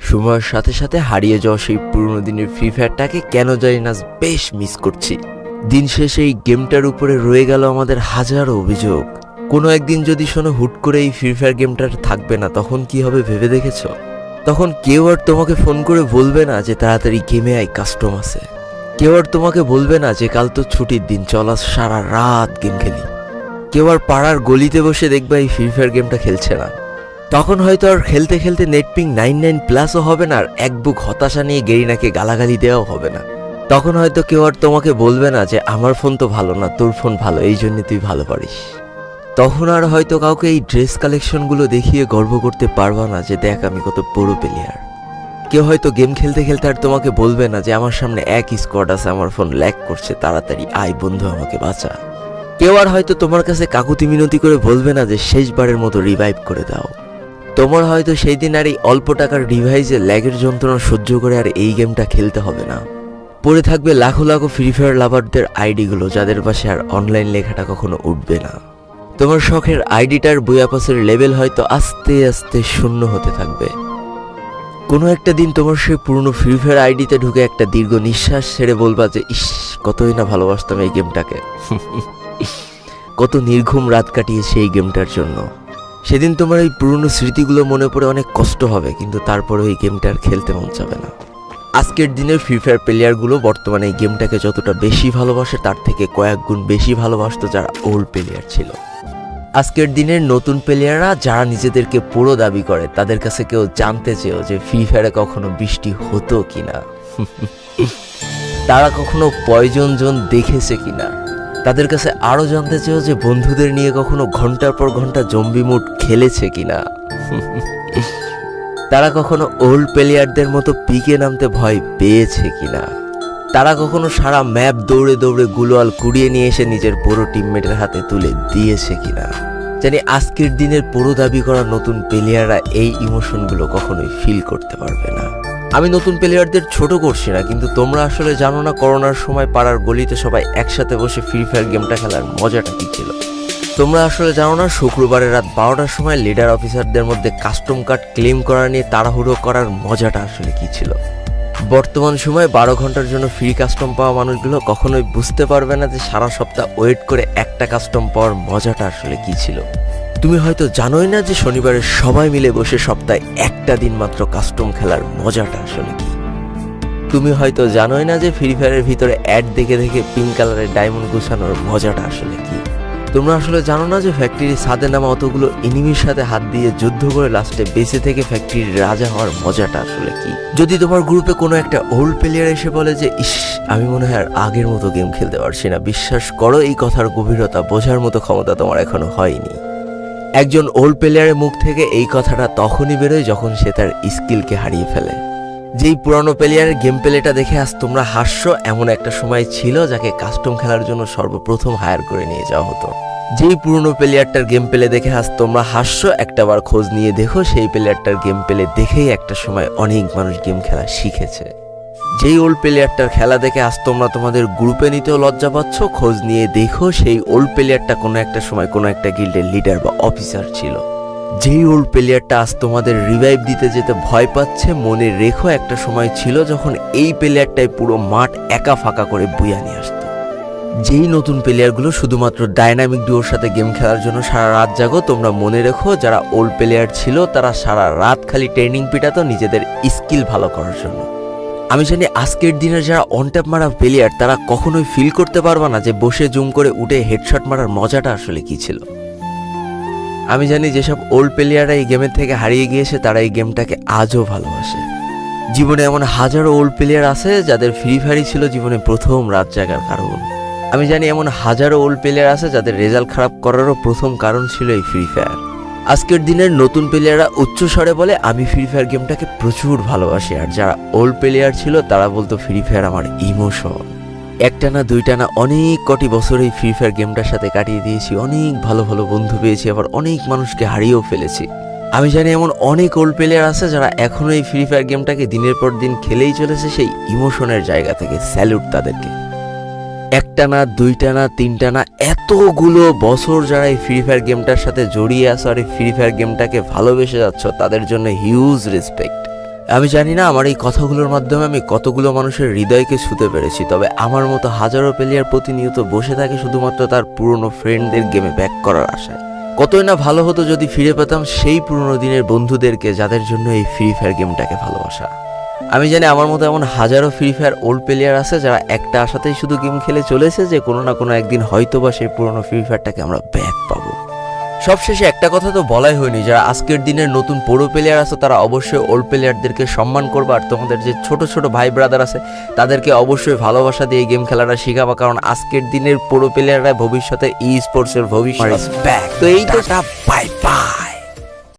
সময়ের সাথে সাথে হারিয়ে যাওয়া সেই পুরনো দিনের ফ্রি ফায়ারটাকে কেন জানি না বেশ মিস করছি। দিন শেষে এই গেমটার উপরে রয়ে গেল আমাদের হাজারো অভিযোগ। কোনো একদিন যদি শোনো হুট করে এই ফ্রি ফায়ার গেমটা থাকবে না, তখন কি হবে ভেবে দেখেছ? তখন কেউ আর তোমাকে ফোন করে বলবে না যে তাড়াতাড়ি গেমে আই কাস্টম আছে। কেউ আর তোমাকে বলবে না যে কাল তো ছুটির দিন, চল সারা রাত গেম খেলি। কেউ আর পাড়ার গলিতে বসে দেখবে এই ফ্রি ফায়ার গেমটা খেলছে না। তখন হয়তো আর খেলতে খেলতে নেটপিং নাইন নাইন প্লাসও হবে না আর এক বুক হতাশা নিয়ে গেরিনাকে গালাগালি দেওয়াও হবে না। তখন হয়তো কেউ আর তোমাকে বলবে না যে, আমার ফোন তো ভালো না, তোর ফোন ভালো, এই জন্য তুই ভালো পারিস। তখন আর হয়তো কাউকে এই ড্রেস কালেকশনগুলো দেখিয়ে গর্ব করতে পারবা না যে, দেখ আমি কত বড় প্লেয়ার কেউ হয়তো গেম খেলতে খেলতে আর তোমাকে বলবে না যে, আমার সামনে এক স্কোয়াড আছে, আমার ফোন ল্যাক করছে, তাড়াতাড়ি আয়, বন্ধু, আমাকে বাঁচা। কেউ আর হয়তো তোমার কাছে কাকুতি মিনতি করে বলবে না যে, শেষবারের মতো রিভাইভ করে দাও। তোমার হয়তো সেই দিন আর এই অল্প টাকার ডিভাইসে ল্যাগের যন্ত্রণা সহ্য করে আর এই গেমটা খেলতে হবে না। পড়ে থাকবে লাখো লাখো ফ্রি ফায়ার লাভারদের আইডিগুলো যাদের পাশে আর অনলাইন লেখাটা কখনো উঠবে না। তোমার শখের আইডিটার বইয়াপাসের লেভেল হয়তো আস্তে আস্তে শূন্য হতে থাকবে। কোনো একটা দিন তোমার সেই পুরনো ফ্রি ফায়ার আইডিতে ঢুকে একটা দীর্ঘ নিঃশ্বাস ছেড়ে বলবা যে, ইস, কতই না ভালোবাসতাম এই গেমটাকে কত নির্ঘুম রাত কাটিয়েছে এই গেমটার জন্য। সেদিন তোমার এই পুরনো স্মৃতিগুলো মনে পড়ে অনেক কষ্ট হবে, কিন্তু তারপরে এই গেমটা আর খেলতে মন যাবে না। আজকের দিনের ফ্রি ফায়ার প্লেয়ারগুলো বর্তমানে এই গেমটাকে যতটা বেশি ভালোবাসে, তার থেকে কয়েক গুণ বেশি ভালোবাসতো যারা ওল্ড প্লেয়ার ছিল। আজকের দিনের নতুন প্লেয়াররা যারা নিজেদেরকে পুরো দাবি করে, তাদের কাছে কেউ জানতে চেয়েও যে ফ্রি ফায়ারে কখনো বৃষ্টি হতো কিনা। তারা কখনো পয়জন জন দেখেছে কিনা। তাদের কাছে আরও জানতে চেয়েও যে বন্ধুদের নিয়ে কখনো ঘণ্টার পর ঘণ্টা জম্বি মুড খেলেছে কিনা? তারা কখনো ওল্ড প্লেয়ারদের মতো পিকে নামতে ভয় পেয়েছে কিনা? তারা কখনো সারা ম্যাপ দৌড়ে দৌড়ে গুলোয়াল কুড়িয়ে নিয়ে এসে নিজের পুরো টিমমেটের হাতে তুলে দিয়েছে কিনা? জানি আজকের দিনের পুরো দাবি করা নতুন প্লেয়াররা এই ইমোশনগুলো কখনোই ফিল করতে পারবে না। আমি নতুন প্লেয়ারদের ছোট করছি না, কিন্তু তোমরা আসলে জানো না করোনার সময় পাড়ার গলিতে সবাই একসাথে বসে ফ্রি ফায়ার গেমটা খেলার মজাটা কি ছিল। তোমরা আসলে জানো না শুক্রবারের রাত বারোটার সময় লিডার অফিসারদের মধ্যে কাস্টম কার্ড ক্লেম করা নিয়ে তাড়াহুড়ো করার মজাটা আসলে কি ছিল? বর্তমান সময়ে বারো ঘণ্টার জন্য ফ্রি কাস্টম পাওয়া মানুষগুলো কখনোই বুঝতে পারবে না যে সারা সপ্তাহ ওয়েট করে একটা কাস্টম পাওয়ার মজাটা আসলে কি ছিল। তুমি হয়তো জানোই না যে শনিবারে সবাই মিলে বসে সপ্তাহে একটা দিন মাত্র কাস্টম খেলার মজাটা আসলে কি। তুমি হয়তো জানোই না যে ফ্রি ফায়ারের ভিতরে অ্যাড দেখে দেখে পিঙ্ক কালারের ডায়মন্ড গুছানোর মজাটা আসলে কি। তোমরা আসলে জানো না যে ফ্যাক্টরি ছাদে নামা অতগুলো এনিমির সাথে হাত দিয়ে যুদ্ধ করে লাস্টে বেঁচে থেকে ফ্যাক্টরির রাজা হওয়ার মজাটা আসলে কি। যদি তোমার গ্রুপে কোনো একটা ওল্ড প্লেয়ার এসে বলে যে, ইস, আমি মনে হয় আর আগের মতো গেম খেলতে পারছি না। বিশ্বাস করো, এই কথার গভীরতা বোঝার মতো ক্ষমতা তোমার এখনও হয়নি। একজন ওল্ড প্লেয়ারের মুখ থেকে এই কথাটা তখনই বেরোয় যখন সে তার স্কিলকে হারিয়ে ফেলে। যেই পুরানো প্লেয়ারের গেম প্লেটা দেখে আজ তোমরা হাস্য এমন একটা সময় ছিল যাকে কাস্টম খেলার জন্য সর্বপ্রথম হায়ার করে নিয়ে যাওয়া হতো। যেই পুরনো প্লেয়ারটার গেম প্লে দেখে আজ তোমরা হাস্য একটাবার খোঁজ নিয়ে দেখো সেই প্লেয়ারটার গেম প্লে দেখেই একটা সময় অনেক মানুষ গেম খেলা শিখেছে। যেই ওল্ড প্লেয়ারটার খেলা দেখে আজ তোমরা তোমাদের গ্রুপে নিতেও লজ্জা পাচ্ছ, খোঁজ নিয়ে দেখো সেই ওল্ড প্লেয়ারটা কোনো একটা সময় কোনো একটা গিল্ডের লিডার বা অফিসার ছিল। যেই ওল্ড প্লেয়ারটা আজ তোমাদের রিভাইভ দিতে যেতে ভয় পাচ্ছে, মনে রেখো একটা সময় ছিল যখন এই প্লেয়ারটাই পুরো মাঠ একা ফাঁকা করে বুয়া নিয়ে আসতো। যেই নতুন প্লেয়ারগুলো শুধুমাত্র ডাইনামিক ডুয়োর সাথে গেম খেলার জন্য সারা রাত জাগো, তোমরা মনে রেখো যারা ওল্ড প্লেয়ার ছিল, তারা সারা রাত খালি ট্রেনিং পিটাতো নিজেদের স্কিল ভালো করার জন্য। আমি জানি আজকের দিনের যারা অন ট্যাপ মারা প্লেয়ার তারা কখনোই ফিল করতে পারবা না যে বসে জুম করে উঠে হেডশট মারার মজাটা আসলে কি ছিল। আমি জানি যেসব ওল্ড প্লেয়াররা এই গেমের থেকে হারিয়ে গিয়েছে, তারা এই গেমটাকে আজও ভালোবাসে। জীবনে এমন হাজারো ওল্ড প্লেয়ার আছে যাদের ফ্রি ফায়ারই ছিল জীবনে প্রথম রাত জাগার কারণ। আমি জানি এমন হাজারো ওল্ড প্লেয়ার আছে যাদের রেজাল্ট খারাপ করারও প্রথম কারণ ছিল এই ফ্রি ফায়ার আজকের দিনের নতুন প্লেয়াররা উচ্চ স্বরে বলে, আমি ফ্রি ফায়ার গেমটাকে প্রচুর ভালোবাসি। আর যারা ওল্ড প্লেয়ার ছিল, তারা বলতো ফ্রি ফায়ার আমার ইমোশন একটা না দুইটা না অনেক কটি বছর এই ফ্রি ফায়ার গেমটার সাথে কাটিয়ে দিয়েছি। অনেক ভালো ভালো বন্ধু পেয়েছি, আবার অনেক মানুষকে হারিয়েও ফেলেছি। আমি জানি এমন অনেক ওল্ড প্লেয়ার আছে, যারা এখনও এই ফ্রি ফায়ার গেমটাকে দিনের পর দিন খেলেই চলেছে সেই ইমোশনের জায়গা থেকে। স্যালুট তাদেরকে। একটা না, দুইটা না, তিনটা না, এতগুলো বছর যারা এই ফ্রি ফায়ার গেমটার সাথে জড়িয়ে আছো আর এই ফ্রি ফায়ার গেমটাকে ভালোবেসে যাচ্ছ, তাদের জন্য হিউজ রেসপেক্ট আমি জানি না, আমার এই কথাগুলোর মাধ্যমে আমি কতগুলো মানুষের হৃদয়কে ছুতে পেরেছি, তবে আমার মতো হাজারো প্লেয়ার প্রতিনিয়ত বসে থাকে শুধুমাত্র তার পুরনো ফ্রেন্ডদের গেমে ব্যাক করার আশায়। কতই না ভালো হতো যদি ফিরে পেতাম সেই পুরনো দিনের বন্ধুদেরকে, যাদের জন্য এই ফ্রি ফায়ার গেমটাকে ভালোবাসা। আমি জানি আমার মতো এমন হাজারো ফ্রি ফায়ার ওল্ড প্লেয়ার আছে যারা একটা আশাতেই শুধু গেম খেলে চলেছে যে কোনো না কোনো একদিন হয়তো বা সেই পুরনো ফ্রি ফায়ারটাকে আমরা ব্যাক পাবো। সবশেষে একটা কথা তো বলাই হয়নি যারা আজকের দিনের নতুন পুরো প্লেয়ার আছে তারা অবশ্যই ওল্ড প্লেয়ারদেরকে সম্মান করবে আর তোমাদের যে ছোট ছোট ভাই ব্রাদার আছে তাদেরকে অবশ্যই ভালোবাসা দিয়ে গেম খেলাটা শেখাবা কারণ আজকের দিনের পুরো প্লেয়াররা ভবিষ্যতে ই স্পোর্টসের ভবিষ্যৎ ব্যাক তো এই তো বাই বাই